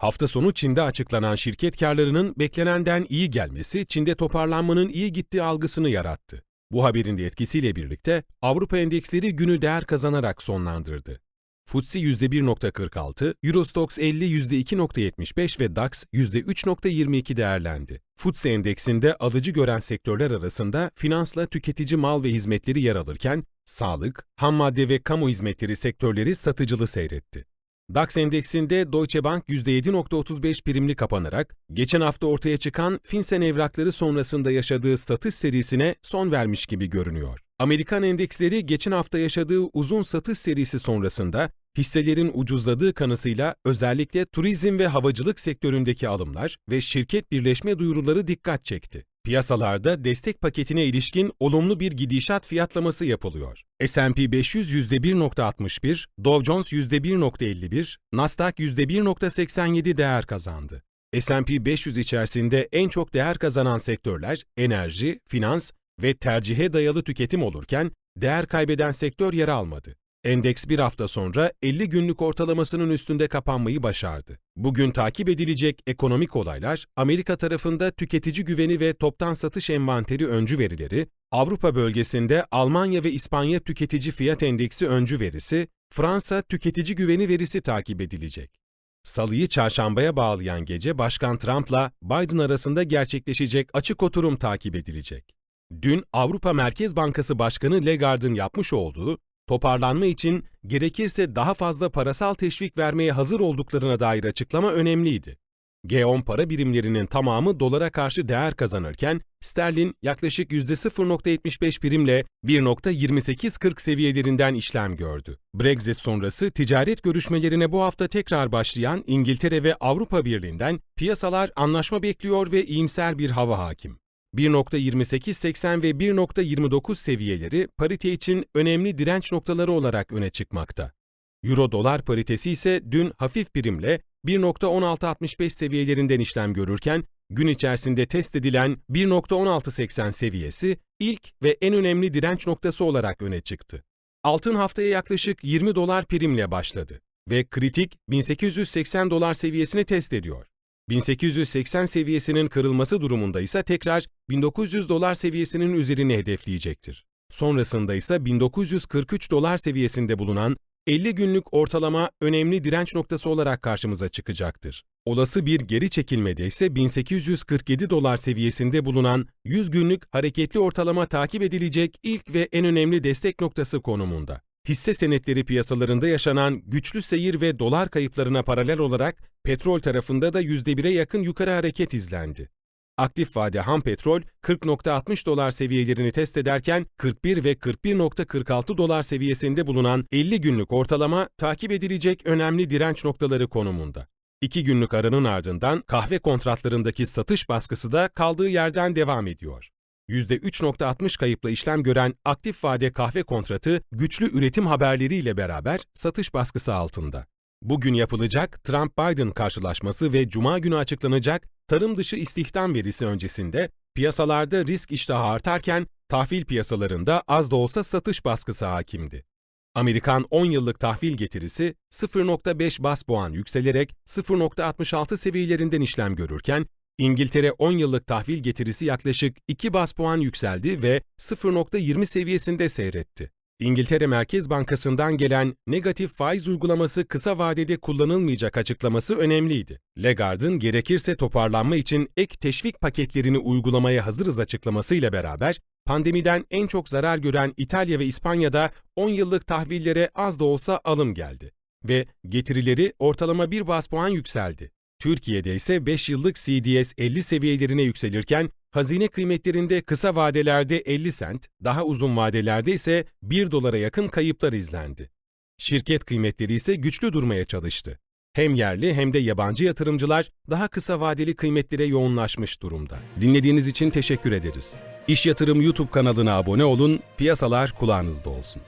Hafta sonu Çin'de açıklanan şirket karlarının beklenenden iyi gelmesi Çin'de toparlanmanın iyi gittiği algısını yarattı. Bu haberin de etkisiyle birlikte Avrupa endeksleri günü değer kazanarak sonlandırdı. FTSE %1.46, Eurostox 50 %2.75 ve DAX %3.22 değerlendi. FTSE endeksinde alıcı gören sektörler arasında finansla tüketici mal ve hizmetleri yer alırken, sağlık, ham madde ve kamu hizmetleri sektörleri satıcılı seyretti. DAX endeksinde Deutsche Bank %7.35 primli kapanarak, geçen hafta ortaya çıkan Finsen evrakları sonrasında yaşadığı satış serisine son vermiş gibi görünüyor. Amerikan endeksleri geçen hafta yaşadığı uzun satış serisi sonrasında hisselerin ucuzladığı kanısıyla özellikle turizm ve havacılık sektöründeki alımlar ve şirket birleşme duyuruları dikkat çekti. Piyasalarda destek paketine ilişkin olumlu bir gidişat fiyatlaması yapılıyor. S&P 500 %1.61, Dow Jones %1.51, Nasdaq %1.87 değer kazandı. S&P 500 içerisinde en çok değer kazanan sektörler enerji, finans ve tercihe dayalı tüketim olurken değer kaybeden sektör yer almadı. Endeks bir hafta sonra 50 günlük ortalamasının üstünde kapanmayı başardı. Bugün takip edilecek ekonomik olaylar, Amerika tarafında tüketici güveni ve toptan satış envanteri öncü verileri, Avrupa bölgesinde Almanya ve İspanya tüketici fiyat endeksi öncü verisi, Fransa tüketici güveni verisi takip edilecek. Salıyı çarşambaya bağlayan gece Başkan Trump'la Biden arasında gerçekleşecek açık oturum takip edilecek. Dün Avrupa Merkez Bankası Başkanı Lagarde'ın yapmış olduğu toparlanma için gerekirse daha fazla parasal teşvik vermeye hazır olduklarına dair açıklama önemliydi. G10 para birimlerinin tamamı dolara karşı değer kazanırken, sterlin yaklaşık %0.75 primle 1.2840 seviyelerinden işlem gördü. Brexit sonrası ticaret görüşmelerine bu hafta tekrar başlayan İngiltere ve Avrupa Birliği'nden piyasalar anlaşma bekliyor ve iyimser bir hava hakim. 1.2880 ve 1.29 seviyeleri parite için önemli direnç noktaları olarak öne çıkmakta. Euro-dolar paritesi ise dün hafif primle 1.1665 seviyelerinden işlem görürken, gün içerisinde test edilen 1.1680 seviyesi ilk ve en önemli direnç noktası olarak öne çıktı. Altın haftaya yaklaşık 20 dolar primle başladı ve kritik 1880 dolar seviyesini test ediyor. 1880 seviyesinin kırılması durumunda ise tekrar 1900 dolar seviyesinin üzerine hedefleyecektir. Sonrasında ise 1943 dolar seviyesinde bulunan 50 günlük ortalama önemli direnç noktası olarak karşımıza çıkacaktır. Olası bir geri çekilmede ise 1847 dolar seviyesinde bulunan 100 günlük hareketli ortalama takip edilecek ilk ve en önemli destek noktası konumunda. Hisse senetleri piyasalarında yaşanan güçlü seyir ve dolar kayıplarına paralel olarak petrol tarafında da %1'e yakın yukarı hareket izlendi. Aktif vade ham petrol 40.60 dolar seviyelerini test ederken 41 ve 41.46 dolar seviyesinde bulunan 50 günlük ortalama takip edilecek önemli direnç noktaları konumunda. 2 günlük aranın ardından kahve kontratlarındaki satış baskısı da kaldığı yerden devam ediyor. %3.60 kayıpla işlem gören aktif vade kahve kontratı güçlü üretim haberleriyle beraber satış baskısı altında. Bugün yapılacak Trump-Biden karşılaşması ve Cuma günü açıklanacak tarım dışı istihdam verisi öncesinde piyasalarda risk iştahı artarken tahvil piyasalarında az da olsa satış baskısı hakimdi. Amerikan 10 yıllık tahvil getirisi 0.5 bas puan yükselerek 0.66 seviyelerinden işlem görürken İngiltere 10 yıllık tahvil getirisi yaklaşık 2 bas puan yükseldi ve 0.20 seviyesinde seyretti. İngiltere Merkez Bankası'ndan gelen negatif faiz uygulaması kısa vadede kullanılmayacak açıklaması önemliydi. Lagarde'ın gerekirse toparlanma için ek teşvik paketlerini uygulamaya hazırız açıklamasıyla beraber pandemiden en çok zarar gören İtalya ve İspanya'da 10 yıllık tahvillere az da olsa alım geldi ve getirileri ortalama 1 bas puan yükseldi. Türkiye'de ise 5 yıllık CDS 50 seviyelerine yükselirken hazine kıymetlerinde kısa vadelerde 50 sent, daha uzun vadelerde ise 1 dolara yakın kayıplar izlendi. Şirket kıymetleri ise güçlü durmaya çalıştı. Hem yerli hem de yabancı yatırımcılar daha kısa vadeli kıymetlere yoğunlaşmış durumda. Dinlediğiniz için teşekkür ederiz. İş Yatırım YouTube kanalına abone olun, piyasalar kulağınızda olsun.